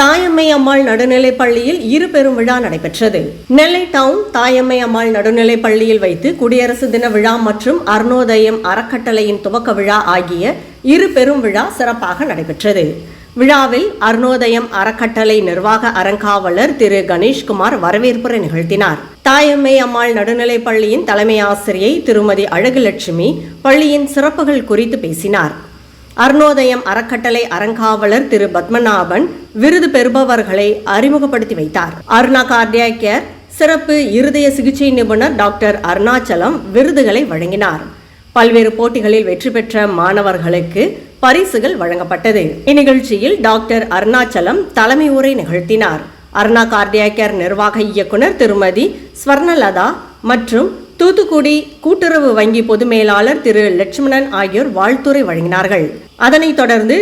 தாயம்மை அம்மாள் நடுநிலைப் பள்ளியில் இரு பெரும் விழா நடைபெற்றது. நெல்லை டவுன் தாயம்மை அம்மாள் நடுநிலைப் பள்ளியில் வைத்து குடியரசு தின விழா மற்றும் அருணோதயம் அறக்கட்டளையின் துவக்க விழா ஆகிய இரு பெரும் விழா சிறப்பாக நடைபெற்றது. விழாவில் அருணோதயம் அறக்கட்டளை நிர்வாக அறங்காவலர் திரு கணேஷ்குமார் வரவேற்புரை நிகழ்த்தினார். தாயம்மை அம்மாள் நடுநிலைப் பள்ளியின் தலைமை ஆசிரியை திருமதி அழகுலட்சுமி பள்ளியின் சிறப்புகள் குறித்து பேசினார். அருணோதயம் அறக்கட்டளை அறங்காவலர் திரு பத்மநாபன் விருது பெறுபவர்களை அறிமுகப்படுத்தி வைத்தார். அருணா கார்டியாக் கேர் சிறப்பு இருதய சிகிச்சை நிபுணர் டாக்டர் அருணாச்சலம் விருதுகளை வழங்கினார். பல்வேறு போட்டிகளில் வெற்றி பெற்ற மாணவர்களுக்கு பரிசுகள் வழங்கப்பட்டது. இந்நிகழ்ச்சியில் டாக்டர் அருணாச்சலம் தலைமை உரை நிகழ்த்தினார். அருணா கார்டியாக் கேர் நிர்வாக இயக்குனர் திருமதி ஸ்வர்ணலதா மற்றும் தூத்துக்குடி கூட்டுறவு வங்கி பொது மேலாளர் திரு லட்சுமணன் ஆகியோர் வாழ்த்துரை வழங்கினார்கள். அதனைத் தொடர்ந்து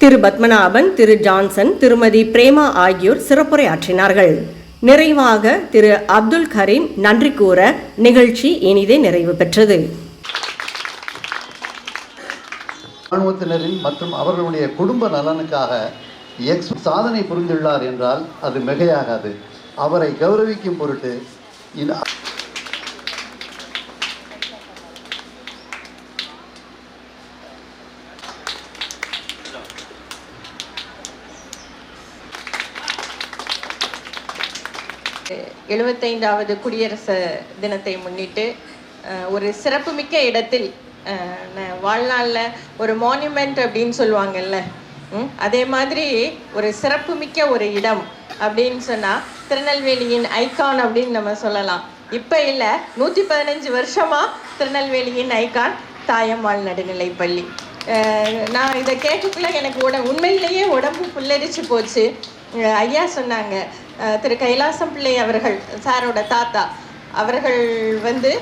திரு பத்மநாபன் திரு ஜான்சன் திருமதி பிரேமா ஆகியோர் சிறப்புரை ஆற்றினார்கள் நிறைவாக திரு அப்துல் கரீம் நன்றி கூற நிகழ்ச்சி இனிதே நிறைவு பெற்றது. இராணுவத்தினரின் மற்றும் அவர்களுடைய குடும்ப நலனுக்காக எக்ஸ் சாதனை புரிந்துள்ளார் என்றால் அது மிகையாகாது. அவரை கௌரவிக்கும் பொருட்டு இந்த எழுபத்தைந்தாவது குடியரசு தினத்தை முன்னிட்டு ஒரு சிறப்புமிக்க இடத்தில் வாழ்நாளில் ஒரு மான்யூமெண்ட் அப்படின்னு சொல்லுவாங்கல்ல அதே மாதிரி ஒரு சிறப்புமிக்க ஒரு இடம் அப்படின்னு சொன்னால் திருநெல்வேலியின் ஐகான் அப்படின்னு நம்ம சொல்லலாம். இப்போ இல்லை நூற்றி பதினஞ்சு வருஷமாக திருநெல்வேலியின் ஐகான் தாயம்மாள் நடுநிலைப்பள்ளி நான் இதை கேட்கக்குள்ள எனக்கு உட உண்மையிலேயே உடம்பு புல்லரிச்சு போச்சு. ஐயா சொன்னாங்க திரு கைலாசம் பிள்ளை அவர்கள் சாரோட தாத்தா அவர்கள் வந்து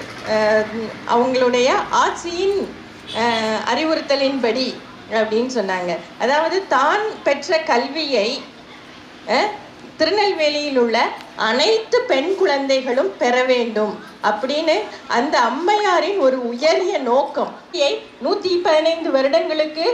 அவங்களுடைய ஆட்சியின் அறிவுறுத்தலின்படி அப்படின்னு சொன்னாங்க. அதாவது தான் பெற்ற கல்வியை திருநெல்வேலியில் உள்ள அனைத்து பெண் குழந்தைகளும் பெற வேண்டும் அப்படின்னு அந்த அம்மையாரின் ஒரு உயரிய நோக்கம். நூற்றி பதினைந்து வருடங்களுக்கு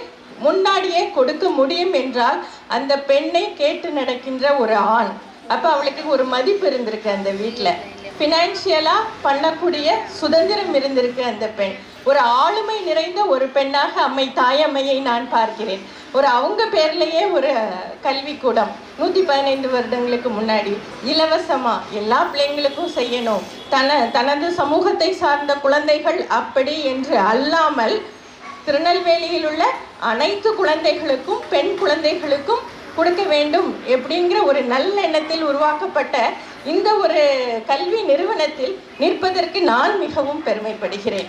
முன்னாடியே கொடுக்க முடியும் என்றால் அந்த பெண்ணை கேட்டு நடக்கின்ற ஒரு ஆண். அப்போ அவளுக்கு ஒரு மதிப்பு இருந்திருக்கு அந்த வீட்டில் ஃபினான்ஷியலாக பண்ணக்கூடிய சுதந்திரம் இருந்திருக்கு அந்த பெண். ஒரு ஆளுமை நிறைந்த ஒரு பெண்ணாக அம்மை தாயம்மையை நான் பார்க்கிறேன். ஒரு அவங்க பேர்லேயே ஒரு கல்விக்கூடம். நூற்றி பதினைந்து வருடங்களுக்கு முன்னாடி. இலவசமாக எல்லா பிள்ளைங்களுக்கும் செய்யணும். தன தனது சமூகத்தை சார்ந்த குழந்தைகள் அப்படி என்று அல்லாமல் திருநெல்வேலியில் உள்ள அனைத்து குழந்தைகளுக்கும் பெண் குழந்தைகளுக்கும் கொடுக்க வேண்டும் எப்படிங்கிற ஒரு நல்லெண்ணத்தில் உருவாக்கப்பட்ட இந்த ஒரு கல்வி நிறுவனத்தில் நிற்பதற்கு நான் மிகவும் பெருமைப்படுகிறேன்.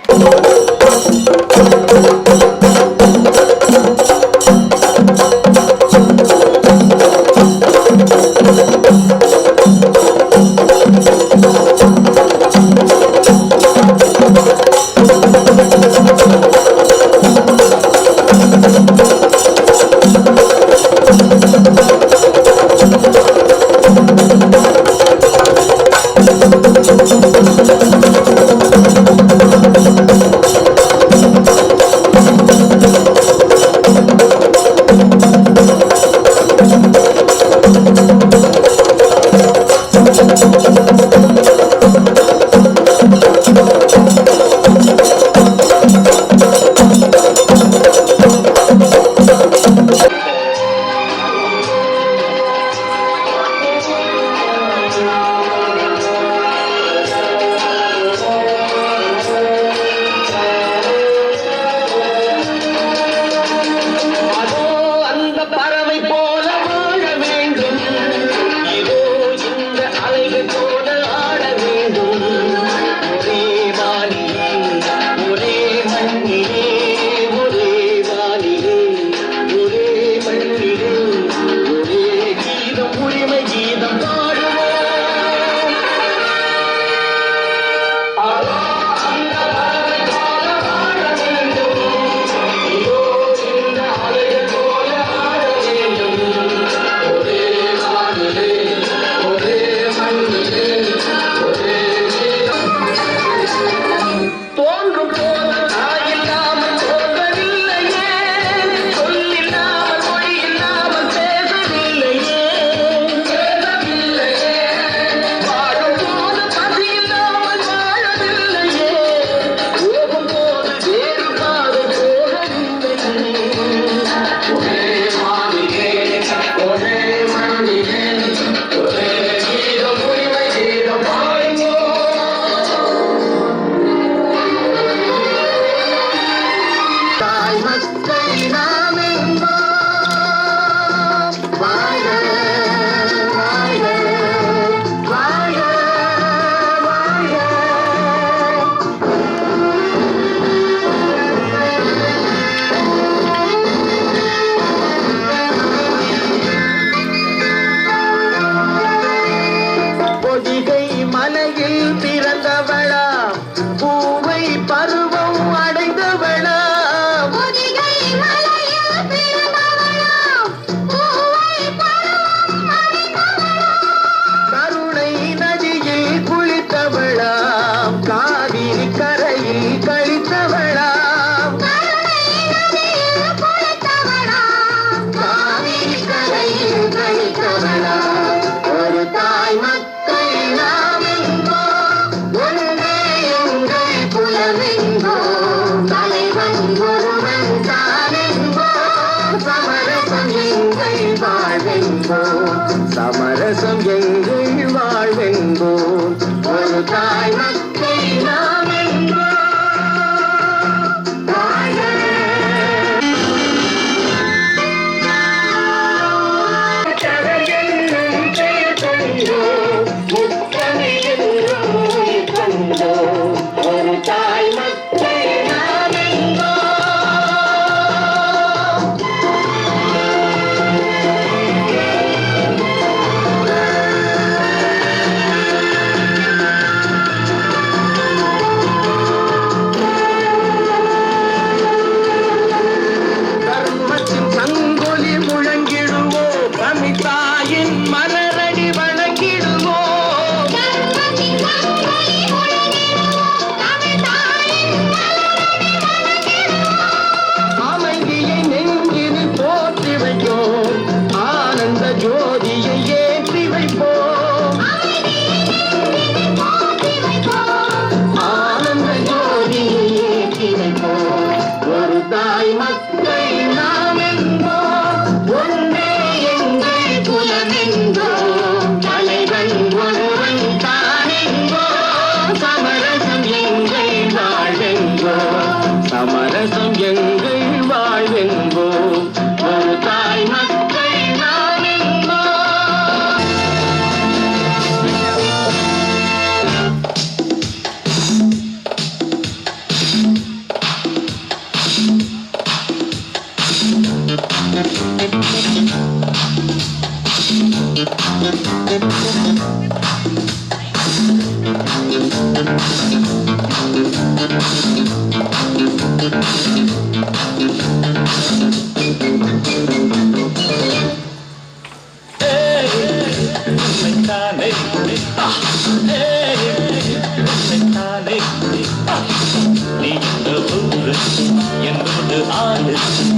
சமரசம் எங்கள் வாழ்வென்போம் ஒரு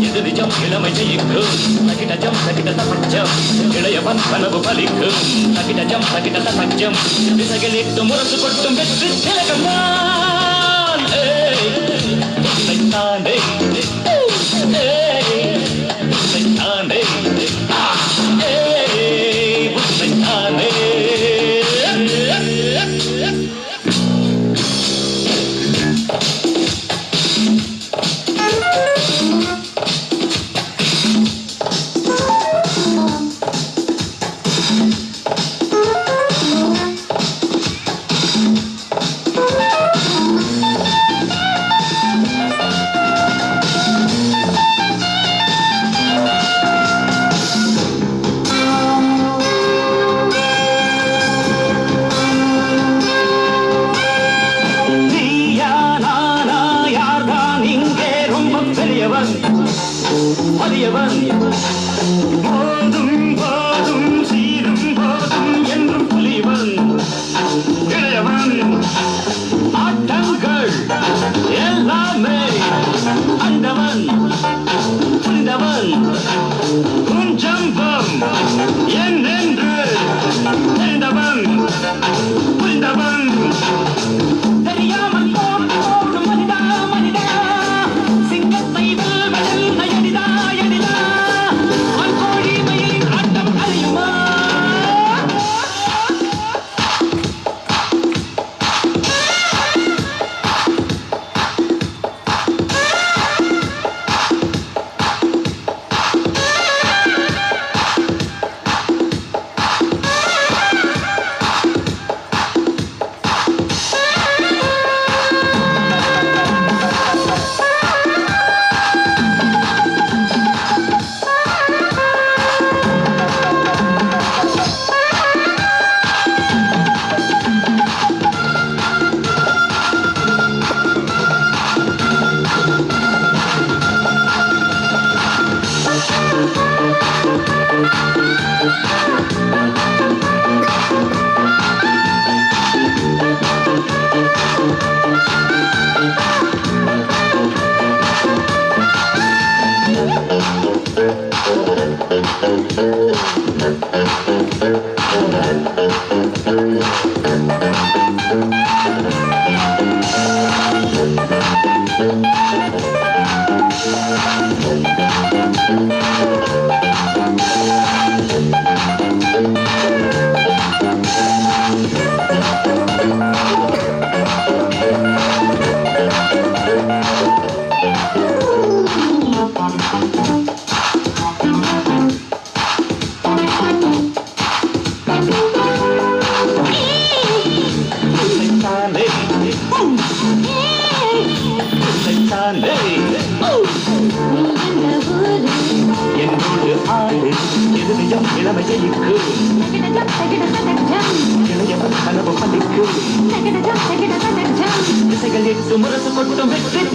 எதிரிஜம் இளமை ஜெயிக்கும் நகிடஜம் நகிடத பச்சம் இளையவன் கனவு பலிக்கும் நகிடஜம் நகிடத பச்சம் திசைகளிட்டு முரசு கொட்டும் வெற்றி திலகம் தானே தானே Hadi.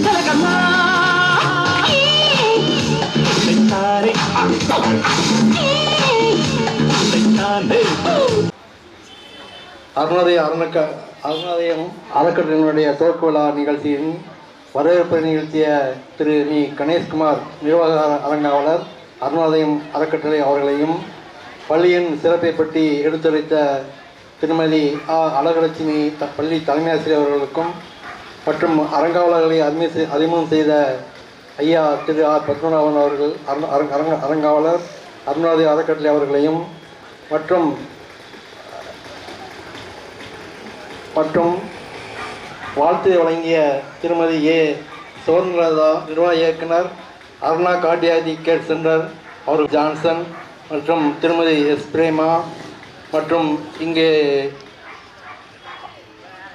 கொட்டும் வெற்றி கலகமா? உன்னைத்தானே உன்னைத்தானே அருணோதய அருணக்க அருணோதயம் அறக்கட்டளையினுடைய துவக்க விழா நிகழ்ச்சியின் வரவேற்பு நிகழ்த்திய திரு நீ கணேஷ்குமார் நிர்வாக அரங்காவலர் அருணோதயம் அறக்கட்டளை அவர்களையும் பள்ளியின் சிறப்பை பற்றி எடுத்துரைத்த திருமதி ஆ. அழகலட்சுமி த பள்ளி தலைமை ஆசிரியர் அவர்களுக்கும் மற்றும் அறங்காவலர்களை அறிமுக செய்- அறிமுகம் செய்த ஐயா திரு ஆர் பத்மநாபன் அவர்கள் அரங்க அறங்காவலர் அருணாதி அறக்கட்டளை அவர்களையும் மற்றும் மற்றும் வாழ்த்து வழங்கிய திருமதி ஏ. சுவர்ணலதா நிர்வாக இயக்குனர் அருணா கார்டியாதி கேர் சென்டர் அவர் ஜான்சன் மற்றும் திருமதி எஸ். பிரேமா மற்றும் இங்கே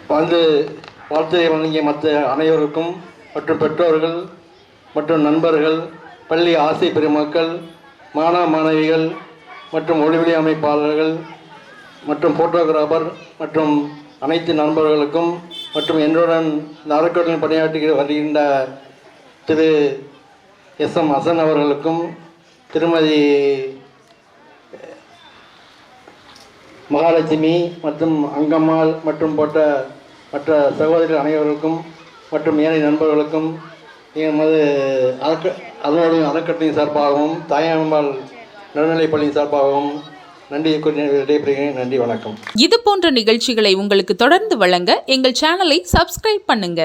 வந்து வாழ்த்துரை வழங்கிய மற்ற அனைவருக்கும் மற்றும் பெற்றோர்கள் மற்றும் நண்பர்கள் பள்ளி ஆசை பெருமக்கள் மாணவ மாணவிகள் மற்றும் ஒளிவெளி அமைப்பாளர்கள் மற்றும் ஃபோட்டோகிராஃபர் மற்றும் அனைத்து நண்பர்களுக்கும் மற்றும் என்னுடன் இந்த அறக்கட்டளை பணியாற்றி வருகின்ற திரு எஸ் எம் ஹசன் அவர்களுக்கும் திருமதி மகாலட்சுமி மற்றும் அங்கம்மாள் மற்றும் போன்ற மற்ற சகோதரிகள் அனைவருக்கும் மற்றும் ஏனைய நண்பர்களுக்கும் எமது அறக்க அதனுடைய அறக்கட்டளை சார்பாகவும் தாயம்பாள் நடுநிலைப்பள்ளியின் சார்பாகவும் நன்றி விடைபெறுகிறேன். நன்றி வணக்கம். இது போன்ற நிகழ்ச்சிகளை உங்களுக்கு தொடர்ந்து வழங்க எங்கள் சேனலை சப்ஸ்கிரைப் பண்ணுங்க.